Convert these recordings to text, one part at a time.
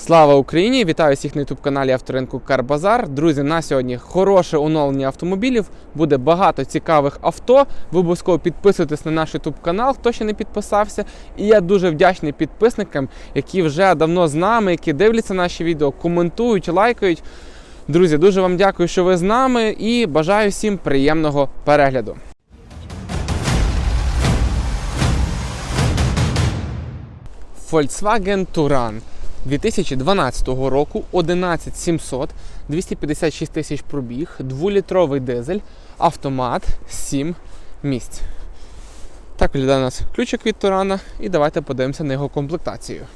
Слава Україні! Вітаю всіх на youtube каналі Авторинку Карбазар. Друзі, на сьогодні хороше оновлення автомобілів. Буде багато цікавих авто. Ви обов'язково підписуйтесь на наш youtube канал, хто ще не підписався. І я дуже вдячний підписникам, які вже давно з нами, які дивляться наші відео, коментують, лайкають. Друзі, дуже вам дякую, що ви з нами, і бажаю всім приємного перегляду. Volkswagen Touran 2012 року 11700, 256 тисяч пробіг, 2-літровий дизель, автомат, 7 місць. Так виглядає у нас ключик від Турана і давайте подивимося на його комплектацію.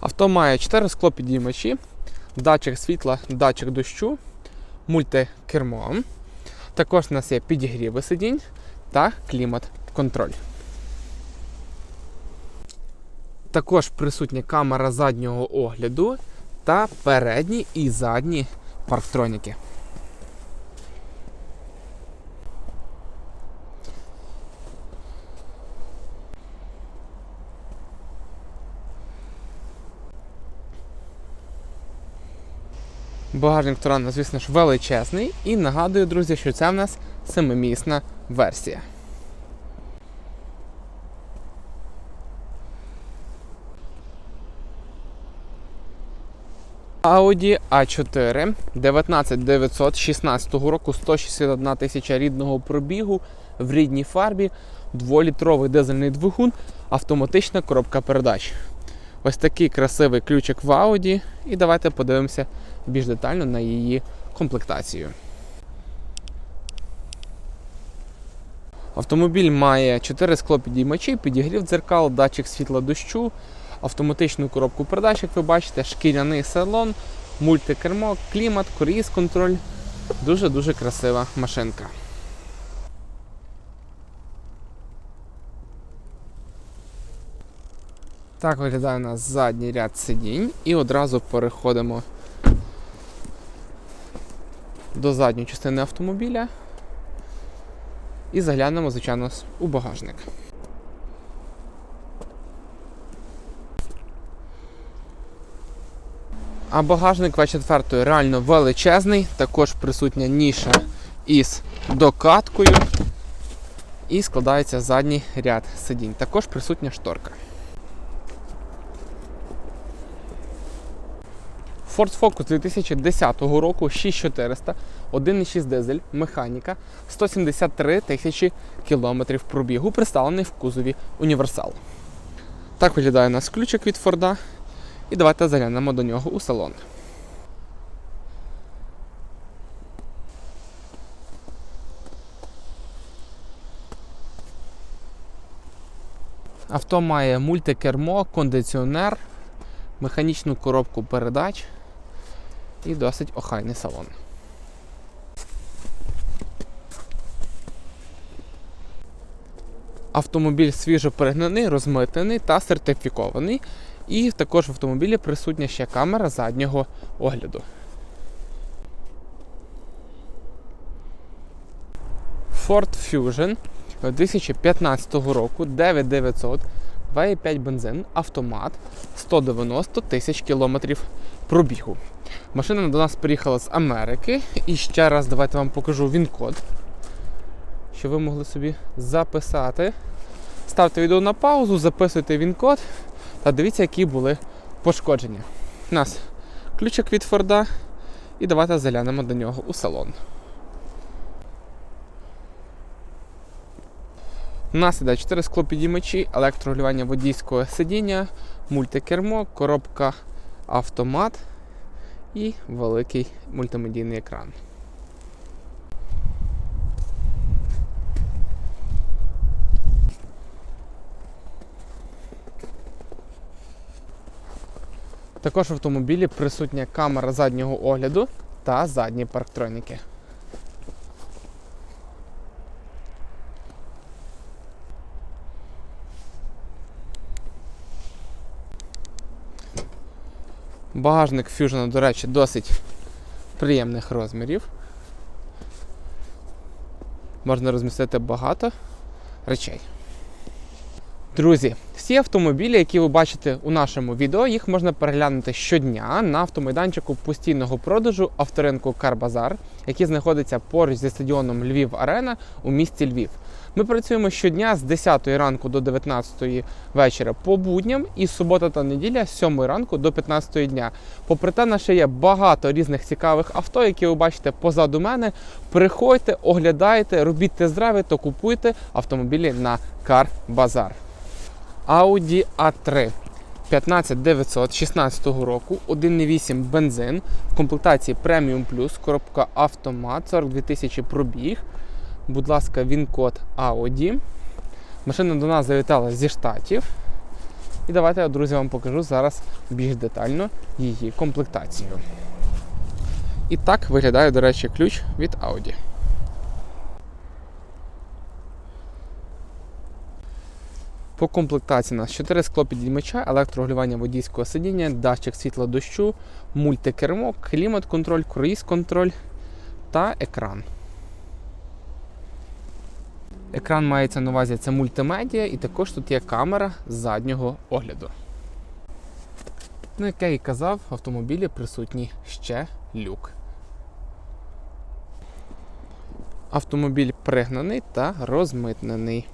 Авто має 4 склопідіймачі, датчик світла, датчик дощу, мультикермо. Також у нас є підігріви сидінь та клімат-контроль. Також присутня камера заднього огляду та передні і задні парктроніки. Багажник Турана, звісно ж, величезний. І нагадую, друзі, що це в нас семимісна версія. Audi A4 19916 року 161 тисяча рідного пробігу в рідній фарбі, 2-літровий дизельний двигун, автоматична коробка передач. Ось такий красивий ключик в Audi. І давайте подивимося більш детально на її комплектацію. Автомобіль має 4 склопідіймачі, підігрів дзеркал, датчик світла дощу, автоматичну коробку передач, як ви бачите, шкіряний салон, мультикермо, клімат, круїз контроль. Дуже-дуже красива машинка. Так виглядає у нас задній ряд сидінь і одразу переходимо до задньої частини автомобіля і заглянемо, звичайно, у багажник. А багажник В4 реально величезний, також присутня ніша із докаткою і складається задній ряд сидінь. Також присутня шторка. Ford Focus 2010 року 6400, 1,6 дизель, механіка, 173 тисячі кілометрів пробігу, представлений в кузові універсал. Так виглядає у нас ключик від Форда. І давайте заглянемо до нього у салон. Авто має мультикермо, кондиціонер, механічну коробку передач і досить охайний салон. Автомобіль свіжо перегнаний, розмитнений та сертифікований. І також в автомобілі присутня ще камера заднього огляду. Ford Fusion 2015 року 9900, 2,5 бензин, автомат, 190 тисяч кілометрів пробігу. Машина до нас приїхала з Америки. І ще раз давайте вам покажу він-код, щоб ви могли собі записати. Ставте відео на паузу, записуйте він-код. Та дивіться, які були пошкодження. У нас ключик від Форда. І давайте заглянемо до нього у салон. У нас іде 4 склопідіймачі, електрорегулювання водійського сидіння, мультикермо, коробка автомат і великий мультимедійний екран. Також в автомобілі присутня камера заднього огляду та задні парктроніки. Багажник Fusion, до речі, досить приємних розмірів. Можна розмістити багато речей. Друзі, всі автомобілі, які ви бачите у нашому відео, їх можна переглянути щодня на автомайданчику постійного продажу авторинку Карбазар, який знаходиться поруч зі стадіоном Львів Арена у місті Львів. Ми працюємо щодня з 10 ранку до 19 вечора по будням і субота та неділя з 7 ранку до 15 дня. Попри те, на ще є багато різних цікавих авто, які ви бачите позаду мене. Приходьте, оглядайте, робіть тест-драйви, то купуйте автомобілі на Карбазар. Audi A3 15900 16 року, 1,8 бензин в комплектації Premium Plus, коробка автомат, 42 тисячі пробіг. Будь ласка, він код Audi. Машина до нас завітала зі штатів. І давайте я, друзі, вам покажу зараз більш детально її комплектацію. І так виглядає, до речі, ключ від Audi. По комплектації у нас 4 склопідіймача, електрорегулювання водійського сидіння, датчик світла дощу, мультикермо, клімат-контроль, круїз-контроль та екран. Екран мається на увазі це мультимедіа, і також тут є камера заднього огляду. Ну, як я і казав, в автомобілі присутній ще люк. Автомобіль пригнаний та розмитнений.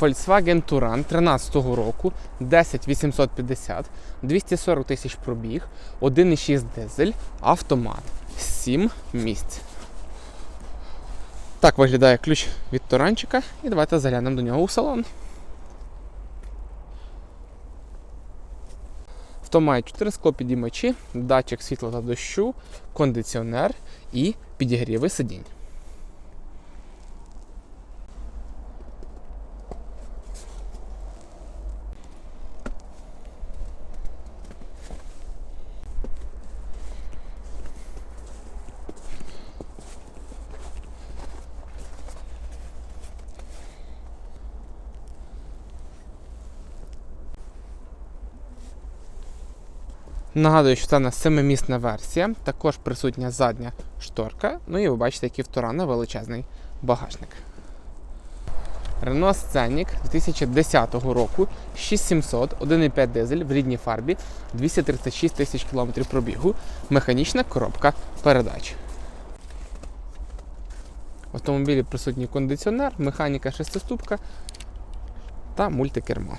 Volkswagen Touran 13 року, 10850, 240 тисяч пробіг, 1,6 дизель, автомат, 7 місць. Так виглядає ключ від Туранчика і давайте заглянемо до нього у салон. Авто має 4 склопідіймачі, датчик світла та дощу, кондиціонер і підігріви сидінь. Нагадую, що це у нас семимісна версія, також присутня задня шторка. Ну і ви бачите, який в Турана величезний багажник. Renault Scenic 2010 року 6700, 1,5 дизель в рідній фарбі, 236 тисяч кілометрів пробігу, механічна коробка передач. В автомобілі присутній кондиціонер, механіка шестиступка та мультикермо.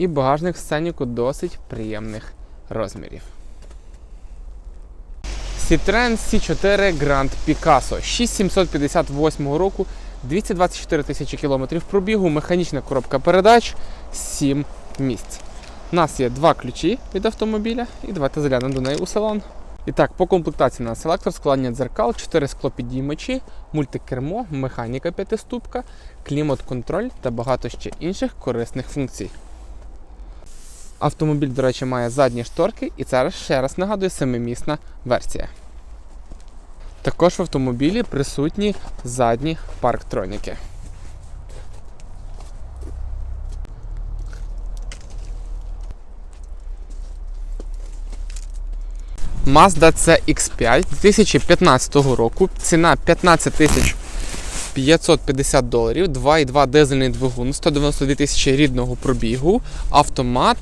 І багажник в сценіку досить приємних розмірів. Citroen C4 Grand Picasso 6758 року, 224 тисячі кілометрів пробігу, механічна коробка передач, 7 місць. У нас є два ключі від автомобіля, і давайте заглянемо до неї у салон. І так, по комплектації у нас селектор, складання дзеркал, 4 склопідіймачі, мультикермо, механіка п'ятиступка, клімат-контроль та багато ще інших корисних функцій. Автомобіль, до речі, має задні шторки, і це ще раз нагадую семимісна версія. Також в автомобілі присутні задні парктроніки. Mazda CX5 2015 року. Ціна 15 тисяч 550 доларів, 2,2 дизельний двигун, 192 тисячі рідного пробігу, автомат,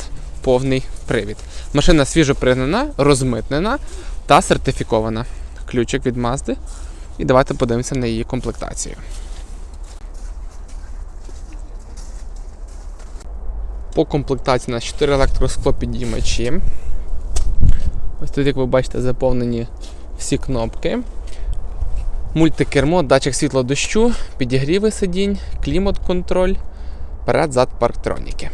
повний привід. Машина свіжо пригнана, розмитнена та сертифікована. Ключик від Mazda. І давайте подивимося на її комплектацію. По комплектації у нас 4 електросклопідіймачі. Ось тут, як ви бачите, заповнені всі кнопки. Мультикермо, датчик світла дощу, підігріви сидінь, клімат-контроль, перед-зад парктроніки.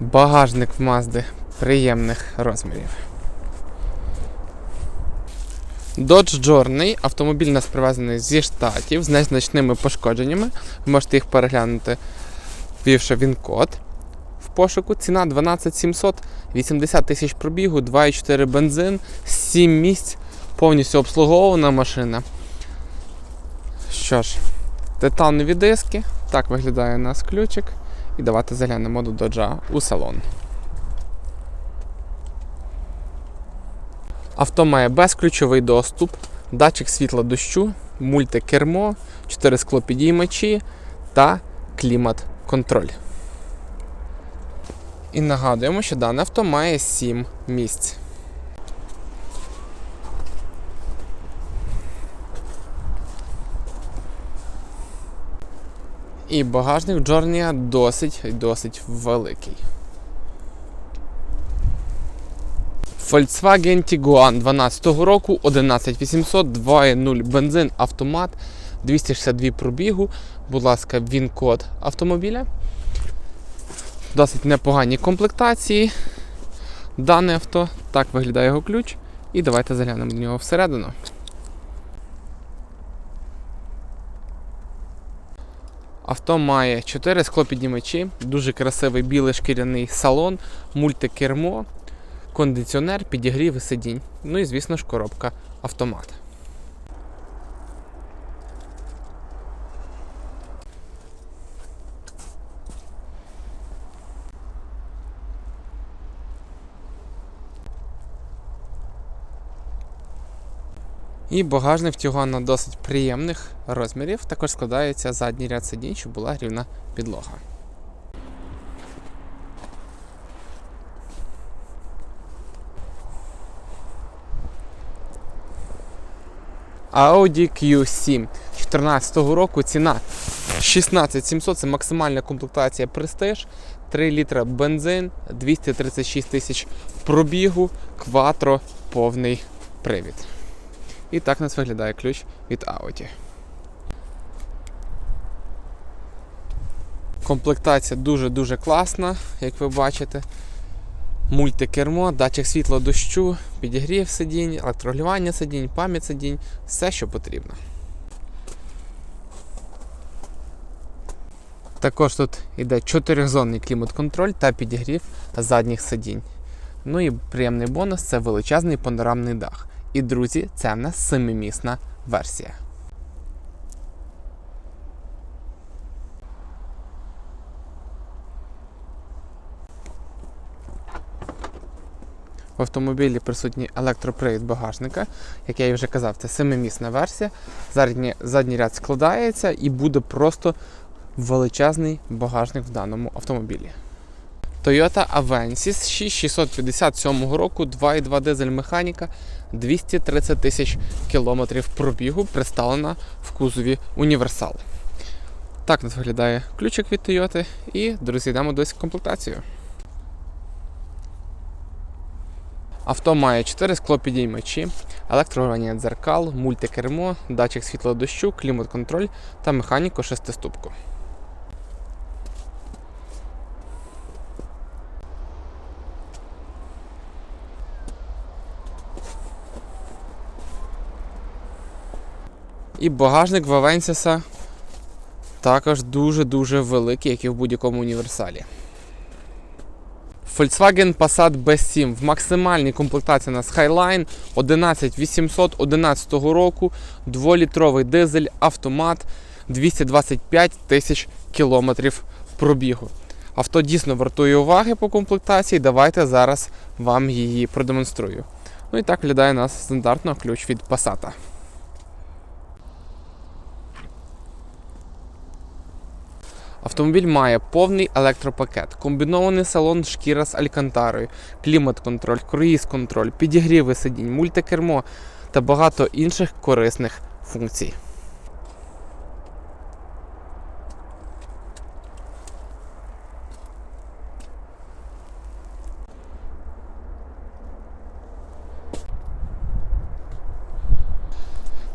Багажник в Мазди приємних розмірів. Dodge Journey. Автомобіль у нас привезений зі штатів з незначними пошкодженнями. Ви можете їх переглянути, ввівши він-код в пошуку. Ціна 12 700, 80 тисяч пробігу, 2,4 бензин, 7 місць, повністю обслуговувана машина. Що ж, титанові диски. Так виглядає у нас ключик. І давайте заглянемо до доджа у салон. Авто має безключовий доступ, датчик світла дощу, мультикермо, 4 склопідіймачі та клімат-контроль. І нагадуємо, що дане авто має 7 місць. І багажник Джорнія досить досить великий. Volkswagen Tiguan 12 року 11800 2.0 бензин автомат 262 пробігу. Будь ласка, він-код автомобіля. Досить непогані комплектації. Дане авто. Так виглядає його ключ. І давайте заглянемо до нього всередину. Авто має 4 склопіднімачі, дуже красивий білий шкіряний салон, мультикермо, кондиціонер, підігрів сидінь. Ну і, звісно ж, коробка автомат. І багажник в Тюгана досить приємних розмірів. Також складається задній ряд сидінь, щоб була рівна підлога. Audi Q7 2014 року ціна 16700 це максимальна комплектація Prestige, 3 літра бензин, 236 тисяч пробігу, кватро, повний привід. І так у нас виглядає ключ від Audi. Комплектація дуже-дуже класна, як ви бачите. Мультикермо, датчик світла дощу, підігрів сидінь, електрогрівання сидінь, пам'ять сидінь, все, що потрібно. Також тут йде чотиризонний клімат-контроль та підігрів задніх сидінь. Ну і приємний бонус це величезний панорамний дах. І, друзі, це в нас семимісна версія. В автомобілі присутній електропривід багажника. Як я і вже казав, це семимісна версія. Задній, задній ряд складається і буде просто величезний багажник в даному автомобілі. Toyota Avensis 6657 року, 2,2 дизель механіка, 230 тисяч кілометрів пробігу, представлена в кузові універсал. Так нас виглядає ключик від Toyota і, друзі, йдемо до комплектацію. Авто має 4 склопідіймачі, електрорування дзеркал, мультикермо, датчик світло дощу, клімат-контроль та механіку шестиступку. І багажник в Авенсіса також дуже-дуже великий, як і в будь-якому універсалі. Volkswagen Passat B7 в максимальній комплектації у нас Highline 11811 року, 2-літровий дизель, автомат, 225 тисяч кілометрів пробігу. Авто дійсно вартує уваги по комплектації. Давайте зараз вам її продемонструю. Ну і так виглядає у нас стандартно ключ від Passat. Автомобіль має повний електропакет, комбінований салон шкіра з алькантарою, клімат-контроль, круїз-контроль, підігріви сидінь, мультикермо та багато інших корисних функцій.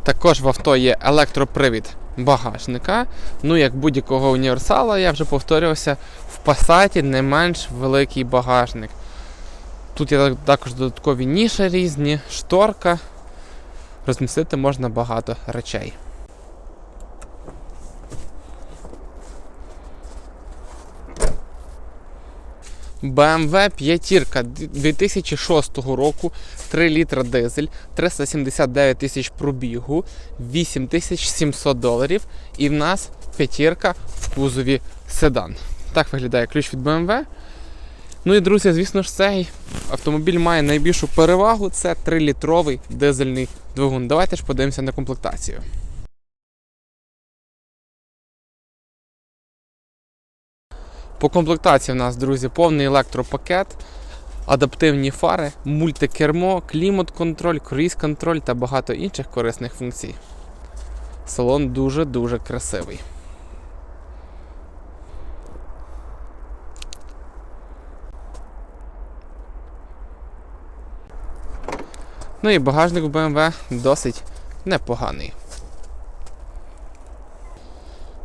Також в авто є електропривід багажника. Ну, як будь-якого універсала, я вже повторювався, в Passat не менш великий багажник. Тут є також додаткові ніші різні, шторка. розмістити можна багато речей. BMW 5 2006 року, 3 літра дизель, 379 тисяч пробігу, 8700 доларів. І в нас п'ятірка в кузові седан. Так виглядає ключ від BMW. Ну і друзі, звісно ж, цей автомобіль має найбільшу перевагу це 3-літровий дизельний двигун. Давайте ж подивимося на комплектацію. По комплектації в нас, друзі, повний електропакет, адаптивні фари, мультикермо, клімат-контроль, круїз-контроль та багато інших корисних функцій. Салон дуже-дуже красивий. Ну і багажник в BMW досить непоганий.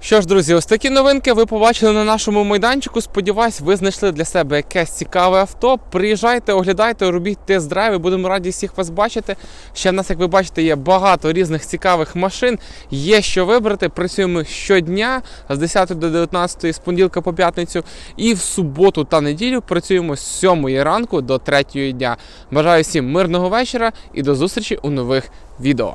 Що ж, друзі, ось такі новинки ви побачили на нашому майданчику. Сподіваюсь, ви знайшли для себе якесь цікаве авто. Приїжджайте, оглядайте, робіть тест-драйви. Будемо раді всіх вас бачити. Ще в нас, як ви бачите, є багато різних цікавих машин. Є що вибрати. Працюємо щодня з 10 до 19 з понеділка по п'ятницю. І в суботу та неділю працюємо з 7 ранку до 3 дня. Бажаю всім мирного вечора і до зустрічі у нових відео.